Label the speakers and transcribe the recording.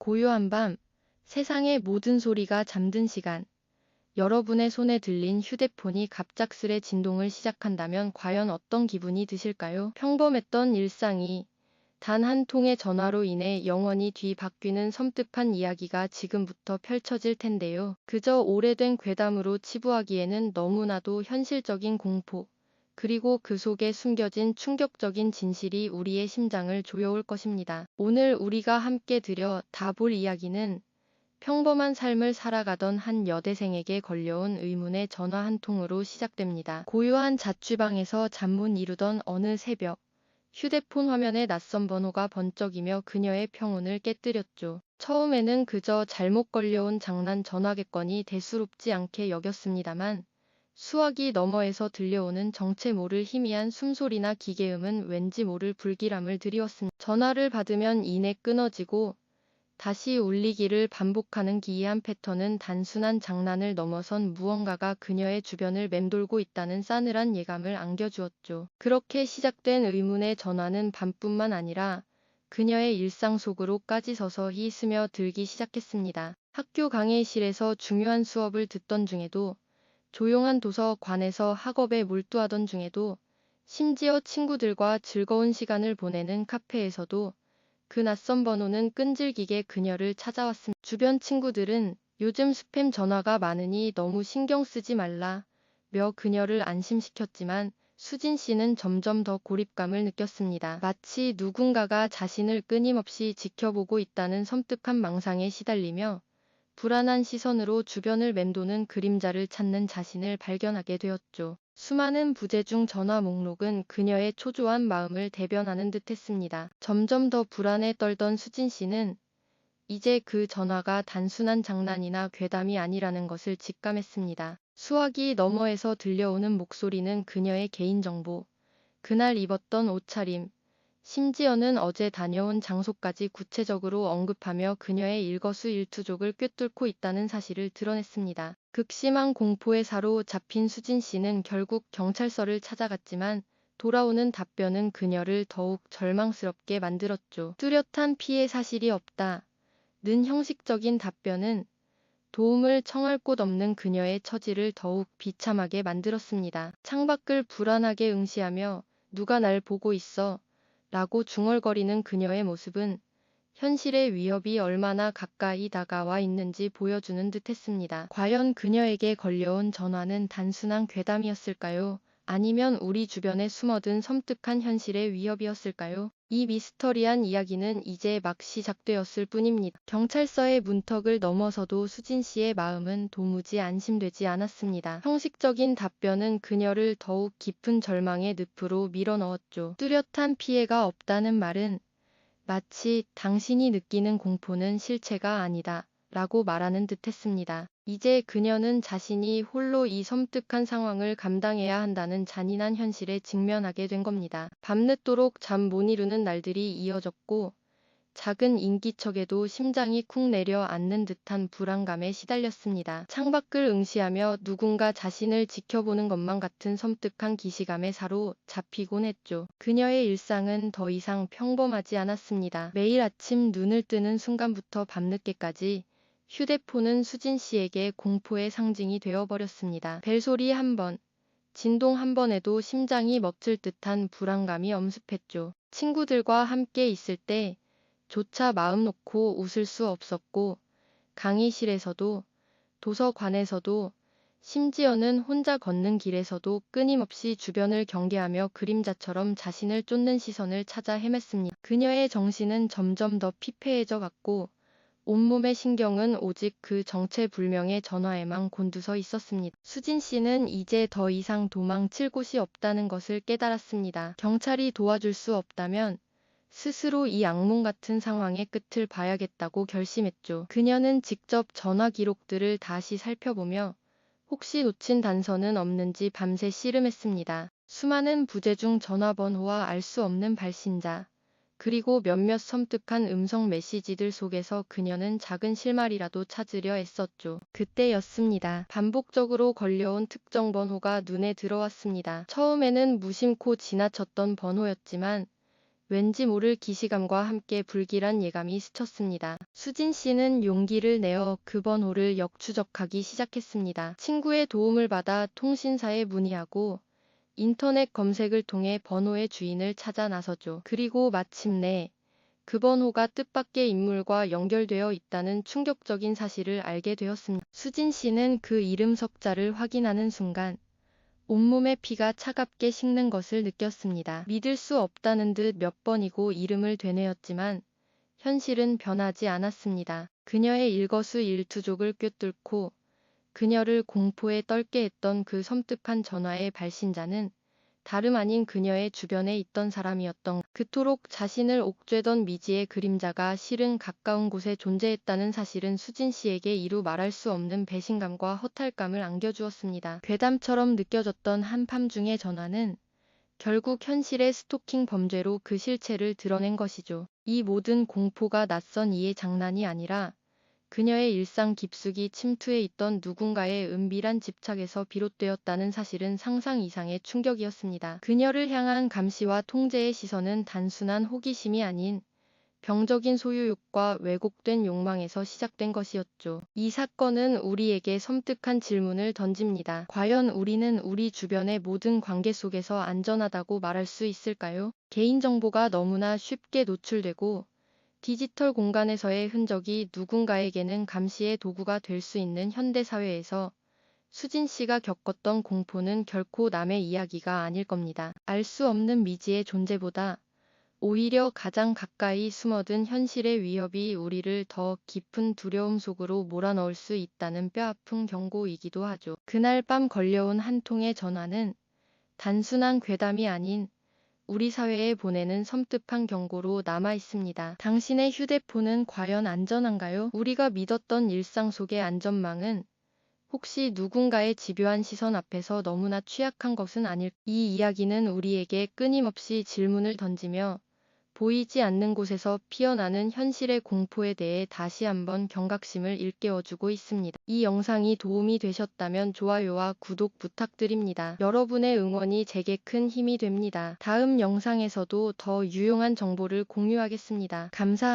Speaker 1: 고요한 밤, 세상의 모든 소리가 잠든 시간. 여러분의 손에 들린 휴대폰이 갑작스레 진동을 시작한다면 과연 어떤 기분이 드실까요? 평범했던 일상이 단 한 통의 전화로 인해 영원히 뒤바뀌는 섬뜩한 이야기가 지금부터 펼쳐질 텐데요. 그저 오래된 괴담으로 치부하기에는 너무나도 현실적인 공포, 그리고 그 속에 숨겨진 충격적인 진실이 우리의 심장을 조여올 것입니다. 오늘 우리가 함께 들여 다 볼 이야기는 평범한 삶을 살아가던 한 여대생에게 걸려온 의문의 전화 한 통으로 시작됩니다. 고요한 자취방에서 잠못 이루던 어느 새벽, 휴대폰 화면에 낯선 번호가 번쩍이며 그녀의 평온을 깨뜨렸죠. 처음에는 그저 잘못 걸려온 장난 전화겠거니 대수롭지 않게 여겼습니다만 수화기 너머에서 들려오는 정체 모를 희미한 숨소리나 기계음은 왠지 모를 불길함을 드리웠습니다. 전화를 받으면 이내 끊어지고 다시 울리기를 반복하는 기이한 패턴은 단순한 장난을 넘어선 무언가가 그녀의 주변을 맴돌고 있다는 싸늘한 예감을 안겨주었죠. 그렇게 시작된 의문의 전화는 밤뿐만 아니라 그녀의 일상 속으로까지 서서히 스며들기 시작했습니다. 학교 강의실에서 중요한 수업을 듣던 중에도 조용한 도서관에서 학업에 몰두하던 중에도 심지어 친구들과 즐거운 시간을 보내는 카페에서도 그 낯선 번호는 끈질기게 그녀를 찾아왔습니다. 주변 친구들은 요즘 스팸 전화가 많으니 너무 신경 쓰지 말라 며 그녀를 안심시켰지만 수진 씨는 점점 더 고립감을 느꼈습니다. 마치 누군가가 자신을 끊임없이 지켜보고 있다는 섬뜩한 망상에 시달리며 불안한 시선으로 주변을 맴도는 그림자를 찾는 자신을 발견하게 되었죠. 수많은 부재 중 전화 목록은 그녀의 초조한 마음을 대변하는 듯 했습니다. 점점 더 불안에 떨던 수진 씨는 이제 그 전화가 단순한 장난이나 괴담이 아니라는 것을 직감했습니다. 수화기 너머에서 들려오는 목소리는 그녀의 개인정보, 그날 입었던 옷차림, 심지어는 어제 다녀온 장소까지 구체적으로 언급하며 그녀의 일거수일투족을 꿰뚫고 있다는 사실을 드러냈습니다. 극심한 공포에 사로잡힌 수진 씨는 결국 경찰서를 찾아갔지만 돌아오는 답변은 그녀를 더욱 절망스럽게 만들었죠. 뚜렷한 피해 사실이 없다. 는 형식적인 답변은 도움을 청할 곳 없는 그녀의 처지를 더욱 비참하게 만들었습니다. 창밖을 불안하게 응시하며 누가 날 보고 있어 라고 중얼거리는 그녀의 모습은 현실의 위협이 얼마나 가까이 다가와 있는지 보여주는 듯 했습니다. 과연 그녀에게 걸려온 전화는 단순한 괴담이었을까요? 아니면 우리 주변에 숨어든 섬뜩한 현실의 위협이었을까요? 이 미스터리한 이야기는 이제 막 시작되었을 뿐입니다. 경찰서의 문턱을 넘어서도 수진 씨의 마음은 도무지 안심되지 않았습니다. 형식적인 답변은 그녀를 더욱 깊은 절망의 늪으로 밀어넣었죠. 뚜렷한 피해가 없다는 말은 마치 당신이 느끼는 공포는 실체가 아니다. 라고 말하는 듯 했습니다. 이제 그녀는 자신이 홀로 이 섬뜩한 상황을 감당해야 한다는 잔인한 현실에 직면하게 된 겁니다. 밤늦도록 잠 못 이루는 날들이 이어졌고 작은 인기척에도 심장이 쿵 내려앉는 듯한 불안감에 시달렸습니다. 창밖을 응시하며 누군가 자신을 지켜보는 것만 같은 섬뜩한 기시감에 사로잡히곤 했죠. 그녀의 일상은 더 이상 평범하지 않았습니다. 매일 아침 눈을 뜨는 순간부터 밤늦게까지 휴대폰은 수진 씨에게 공포의 상징이 되어버렸습니다. 벨소리 한 번, 진동 한 번에도 심장이 멈출 듯한 불안감이 엄습했죠. 친구들과 함께 있을 때 조차 마음 놓고 웃을 수 없었고 강의실에서도 도서관에서도 심지어는 혼자 걷는 길에서도 끊임없이 주변을 경계하며 그림자처럼 자신을 쫓는 시선을 찾아 헤맸습니다. 그녀의 정신은 점점 더 피폐해져 갔고 온몸의 신경은 오직 그 정체불명의 전화에만 곤두서 있었습니다. 수진 씨는 이제 더 이상 도망칠 곳이 없다는 것을 깨달았습니다. 경찰이 도와줄 수 없다면 스스로 이 악몽 같은 상황의 끝을 봐야겠다고 결심했죠. 그녀는 직접 전화 기록들을 다시 살펴보며 혹시 놓친 단서는 없는지 밤새 씨름했습니다. 수많은 부재중 전화번호와 알 수 없는 발신자, 그리고 몇몇 섬뜩한 음성 메시지들 속에서 그녀는 작은 실마리라도 찾으려 애썼죠. 그때였습니다. 반복적으로 걸려온 특정 번호가 눈에 들어왔습니다. 처음에는 무심코 지나쳤던 번호였지만 왠지 모를 기시감과 함께 불길한 예감이 스쳤습니다. 수진 씨는 용기를 내어 그 번호를 역추적하기 시작했습니다. 친구의 도움을 받아 통신사에 문의하고 인터넷 검색을 통해 번호의 주인을 찾아 나서죠. 그리고 마침내 그 번호가 뜻밖의 인물과 연결되어 있다는 충격적인 사실을 알게 되었습니다. 수진 씨는 그 이름 석자를 확인하는 순간 온몸의 피가 차갑게 식는 것을 느꼈습니다. 믿을 수 없다는 듯 몇 번이고 이름을 되뇌었지만 현실은 변하지 않았습니다. 그녀의 일거수일투족을 꿰뚫고 그녀를 공포에 떨게 했던 그 섬뜩한 전화의 발신자는 다름 아닌 그녀의 주변에 있던 사람이었던 그토록 자신을 옥죄던 미지의 그림자가 실은 가까운 곳에 존재했다는 사실은 수진 씨에게 이루 말할 수 없는 배신감과 허탈감을 안겨주었습니다. 괴담처럼 느껴졌던 한밤 중의 전화는 결국 현실의 스토킹 범죄로 그 실체를 드러낸 것이죠. 이 모든 공포가 낯선 이의 장난이 아니라 그녀의 일상 깊숙이 침투해 있던 누군가의 은밀한 집착에서 비롯되었다는 사실은 상상 이상의 충격이었습니다. 그녀를 향한 감시와 통제의 시선은 단순한 호기심이 아닌 병적인 소유욕과 왜곡된 욕망에서 시작된 것이었죠. 이 사건은 우리에게 섬뜩한 질문을 던집니다. 과연 우리는 우리 주변의 모든 관계 속에서 안전하다고 말할 수 있을까요? 개인정보가 너무나 쉽게 노출되고 디지털 공간에서의 흔적이 누군가에게는 감시의 도구가 될 수 있는 현대사회에서 수진 씨가 겪었던 공포는 결코 남의 이야기가 아닐 겁니다. 알 수 없는 미지의 존재보다 오히려 가장 가까이 숨어든 현실의 위협이 우리를 더 깊은 두려움 속으로 몰아넣을 수 있다는 뼈아픈 경고이기도 하죠. 그날 밤 걸려온 한 통의 전화는 단순한 괴담이 아닌 우리 사회에 보내는 섬뜩한 경고로 남아 있습니다. 당신의 휴대폰은 과연 안전한가요? 우리가 믿었던 일상 속의 안전망은 혹시 누군가의 집요한 시선 앞에서 너무나 취약한 것은 아닐 이 이야기는 우리에게 끊임없이 질문을 던지며 보이지 않는 곳에서 피어나는 현실의 공포에 대해 다시 한번 경각심을 일깨워주고 있습니다. 이 영상이 도움이 되셨다면 좋아요와 구독 부탁드립니다. 여러분의 응원이 제게 큰 힘이 됩니다. 다음 영상에서도 더 유용한 정보를 공유하겠습니다. 감사합니다.